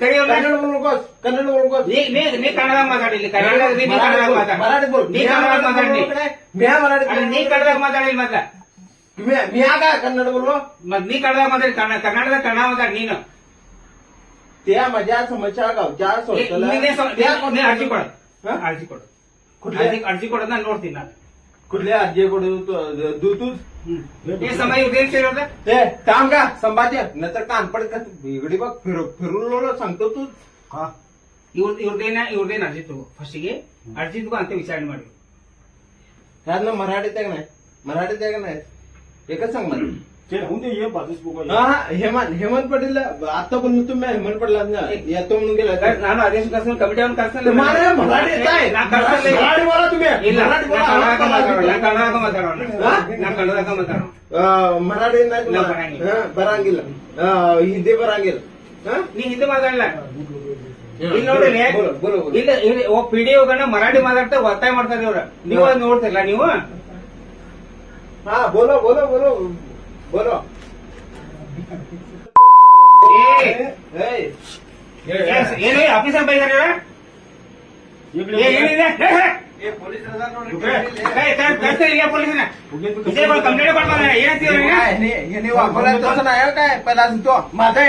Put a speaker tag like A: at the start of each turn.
A: ಏ ಸಂಭಾಜಿ ಕರಿ ಅವ್ನ.
B: ಕನ್ನಡ बोलू कन्नड बोलू
A: ನೀ ನೀ ನೀ ಕನ್ನಡ ಮಾತಾಡಿ ಇಲ್ಲಿ ಕನ್ನಡ ನೀ ಕನ್ನಡ ಮಾತಾಡ
B: मराठी बोल
A: ನೀ ಕನ್ನಡ ಮಾತಾಡಿ
B: मी हा मराठी
A: ಅಲ್ಲ, ನೀ ಕನ್ನಡ ಮಾತಾಡಿ ಮತ್ತ
B: मी मी हा काय कन्नड बोलू
A: ಮತ್ ನೀ ಕನ್ನಡ ಮಾತಾಡಿ ಕನ್ನಡ ಕನ್ನಡದ ಕನ್ನಡ ಮಾತಾಡಿ ನೀನು
B: त्या माझ्या समस्या गावच्या
A: ನೀ-
B: संस्थेला
A: ನೀನೇ ಸ್ವ-
B: त्या
A: ನೀ- ನೀ ಅರ್ಜಿ ಕೊಡ
B: ಹಾ?
A: ಅರ್ಜಿ ಕೊಡು
B: कुठल्या
A: ಅರ್ಜಿ ಅರ್ಜಿ ಕೊಡೋದ್ ನಾನು ನೋಡ್ತೀನಿ ನಾನು
B: कुठल्या अर्जे कडू दू तू
A: ಏ ಸಂಭಾಜಿ ಉದಯ ಸೇರೋದ
B: ते थांब का संभाजी नंतर कानपड का इकडे बघ फिर फिरून सांगतो तू हा
A: ಇವ್ರ ಇವ್ರದೇನ ಇವ್ರದೇನ ಅರ್ಜಿ ತಗೋ ಫಸ್ಟಿಗೆ ಅರ್ಜಿ ತಗೋ ಅಂತ ವಿಚಾರಣೆ ಮಾಡಿ
B: ह्यांना मराठीत आहे का नाही मराठीत आहे का नाही एकच सांग मला
C: ते राहून दे ये बाजूच बघा
B: हा हेमंत हेमंत पटेल आता पण तुम्ही हेमंत पटेल येतो म्हणून गेला
A: ನಾನು ಅದೇಶ ಕಳ್ಸಲ್ಲ ಕಮಿಟಿ ಅವ್ನು ಕಳ್ಸಲ್ಲ
B: तुम्हाला मराठीत आहे
A: ನಾ ಕಳ್ಸಲ್ಲ
C: मराठी बोला तुम्ही
A: ಇಲ್ಲ ಮಾತಾಡೋಣ
B: ಮರಾಠಿ
A: ಬರಂಗಿಲ್ಲ
B: ಹಿಂದಿ ಬರಂಗಿಲ್ಲ
A: ನೀ ಹಿಂದಿ ಮಾತಾಡಲ್ಲ ಇಲ್ಲಿ ನೋಡ್ರಿ ಇಲ್ಲ ಪಿ ಡಿ ಮರಾಠಿ ಮಾತಾಡ್ತಾ ಒತ್ತಾಯ ಮಾಡ್ತಾರೆ ಇವ್ರ ನೀವು ಅದ್ ನೋಡ್ತಿಲ್ಲ ನೀವು
B: ಹಾ
A: ಬೋಲೋ
B: ಬೋಲೋ
A: ಬೋಲೋ ಏನೇ ಆಫೀಸರ್ ಬೈದಾರ ಏನಿದೆ
B: कंप्लेंट करताना येण्याची नाही काय पहिला माझा